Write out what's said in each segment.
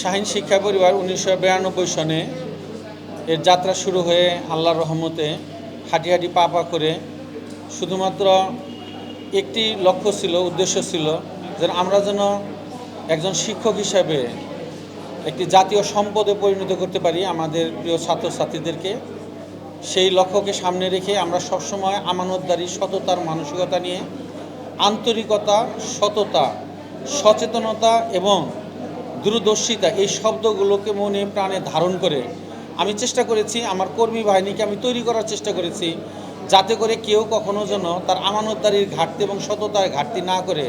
শাহিন শিক্ষা পরিবার উনিশশো বিরানব্বই সনে এর যাত্রা শুরু হয়ে আল্লাহর রহমতে হাঁটি হাঁটি পা পা করে শুধুমাত্র একটি লক্ষ্য ছিল, উদ্দেশ্য ছিল যে আমরা যেন একজন শিক্ষক হিসাবে একটি জাতীয় সম্পদে পরিণত করতে পারি আমাদের প্রিয় ছাত্রছাত্রীদেরকে। সেই লক্ষ্যকে সামনে রেখে আমরা সবসময় আমানতদারি, সততার মানসিকতা নিয়ে, আন্তরিকতা, সততা, সচেতনতা এবং দূরদর্শিতা, এই শব্দগুলোকে মনে প্রাণে ধারণ করে আমি চেষ্টা করেছি, আমার কর্মী বাহিনীকে আমি তৈরি করার চেষ্টা করেছি, যাতে করে কেউ কখনো যেন তার আমানতদারির ঘাটতি এবং সততার ঘাটতি না করে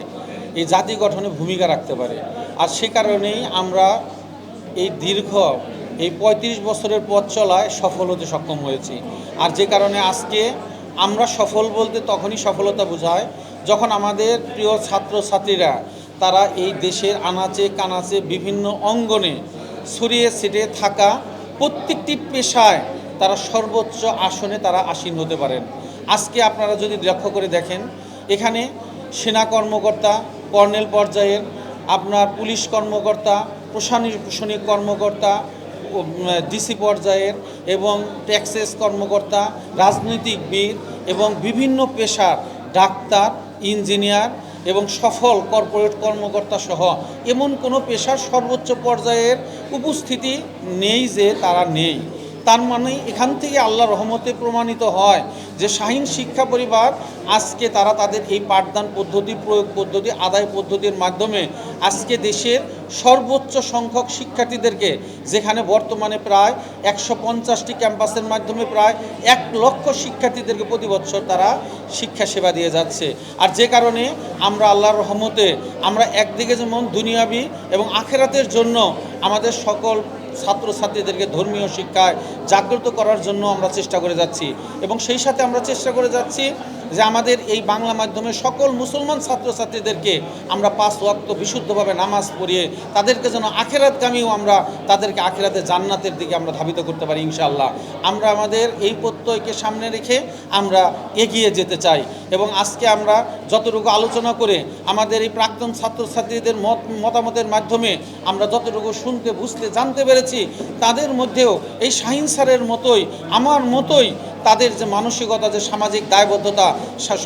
এই জাতি গঠনে ভূমিকা রাখতে পারে। আর সে কারণেই আমরা এই দীর্ঘ, এই ৩৫ বছরের পথ চলায় সফল হতে সক্ষম হয়েছি। আর যে কারণে আজকে আমরা সফল বলতে তখনই সফলতা বোঝায় যখন আমাদের প্রিয় ছাত্রছাত্রীরা তারা এই দেশের আনাচে কানাচে বিভিন্ন অঙ্গনে ছড়িয়ে ছিটে থাকা প্রত্যেকটি পেশায় তারা সর্বোচ্চ আসনে তারা আসীন হতে পারেন। আজকে আপনারা যদি লক্ষ্য করে দেখেন, এখানে সেনা কর্মকর্তা, কর্নেল পর্যায়ের আপনার পুলিশ কর্মকর্তা, প্রশাসনিক কর্মকর্তা ডিসি পর্যায়ের এবং ট্যাক্সেস কর্মকর্তা, রাজনৈতিকবিদ এবং বিভিন্ন পেশার ডাক্তার, ইঞ্জিনিয়ার এবং সফল কর্পোরেট কর্মকর্তা সহ এমন কোনো পেশার সর্বোচ্চ পর্যায়ের উপস্থিতি নেই যে তারা নেই। তার মানে এখান থেকে আল্লাহ রহমতে প্রমাণিত হয় যে শাহীন শিক্ষা পরিবার আজকে তারা তাদের এই পাঠদান পদ্ধতি, প্রয়োগ পদ্ধতি, আদায় পদ্ধতির মাধ্যমে আজকে দেশের সর্বোচ্চ সংখ্যক শিক্ষার্থীদেরকে, যেখানে বর্তমানে প্রায় একশো পঞ্চাশটি ক্যাম্পাসের মাধ্যমে প্রায় এক লক্ষ শিক্ষার্থীদেরকে প্রতি বছর তারা শিক্ষা সেবা দিয়ে যাচ্ছে। আর যে কারণে আমরা আল্লাহর রহমতে আমরা একদিকে যেমন দুনিয়াবি এবং আখেরাতের জন্য আমাদের সকল ছাত্রছাত্রীদেরকে ধর্মীয় শিক্ষায় জাগ্রত করার জন্য আমরা চেষ্টা করে যাচ্ছি এবং সেই সাথে আমরা চেষ্টা করে যাচ্ছি যে আমাদের এই বাংলা মাধ্যমে সকল মুসলমান ছাত্রছাত্রীদেরকে আমরা পাঁচ ওয়াক্ত বিশুদ্ধভাবে নামাজ পড়িয়ে তাদেরকে যেন আখেরাতগামীও আমরা তাদেরকে আখেরাতে জান্নাতের দিকে আমরা ধাবিত করতে পারি ইনশাআল্লাহ। আমরা আমাদের এই প্রত্যয়কে সামনে রেখে আমরা এগিয়ে যেতে চাই এবং আজকে আমরা যতটুকু আলোচনা করে আমাদের এই প্রাক্তন ছাত্রছাত্রীদের মত, মতামতের মাধ্যমে আমরা যতটুকু শুনতে, বুঝতে, জানতে পেরেছি, তাদের মধ্যেও এই শাহিন স্যারের মতোই, আমার মতোই তাদের যে মানসিকতা, যে সামাজিক দায়বদ্ধতা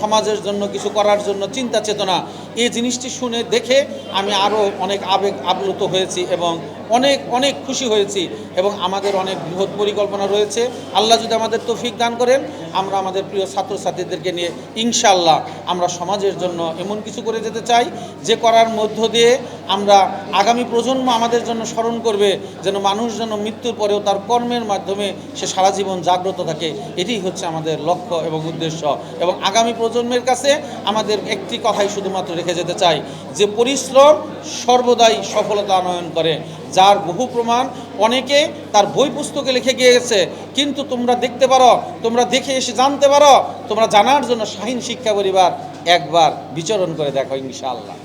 সমাজের জন্য কিছু করার জন্য চিন্তা চেতনা এই জিনিসটি শুনে দেখে আমি আরও অনেক আবেগ আপ্লুত হয়েছি এবং অনেক অনেক খুশি হয়েছি এবং আমাদের অনেক বৃহৎ পরিকল্পনা রয়েছে। আল্লাহ যদি আমাদের তৌফিক দান করেন, আমরা আমাদের প্রিয় ছাত্রছাত্রীদেরকে নিয়ে ইনশাল্লাহ আমরা সমাজের জন্য এমন কিছু করে যেতে চাই, যে করার মধ্য দিয়ে আমরা আগামী প্রজন্ম আমাদের জন্য স্মরণ করবে, যেন মানুষ যেন মৃত্যুর পরেও তার কর্মের মাধ্যমে সে সারা জীবন জাগ্রত থাকে। এটাই হচ্ছে আমাদের লক্ষ্য এবং উদ্দেশ্য এবং আগামী প্রজন্মের কাছে আমাদের একটি কথাই শুধুমাত্র রেখে যেতে চাই, যে পরিশ্রম সর্বদাই সফলতা আনয়ন করে। যার বহু প্রমাণ অনেকে তার বই পুস্তকে লিখে গিয়েছে। কিন্তু তোমরা দেখতে পারো, তোমরা দেখে এসে জানতে পারো, তোমরা জানার জন্য শাহীন শিক্ষা পরিবার একবার বিচরণ করে দেখো ইনশাআল্লাহ।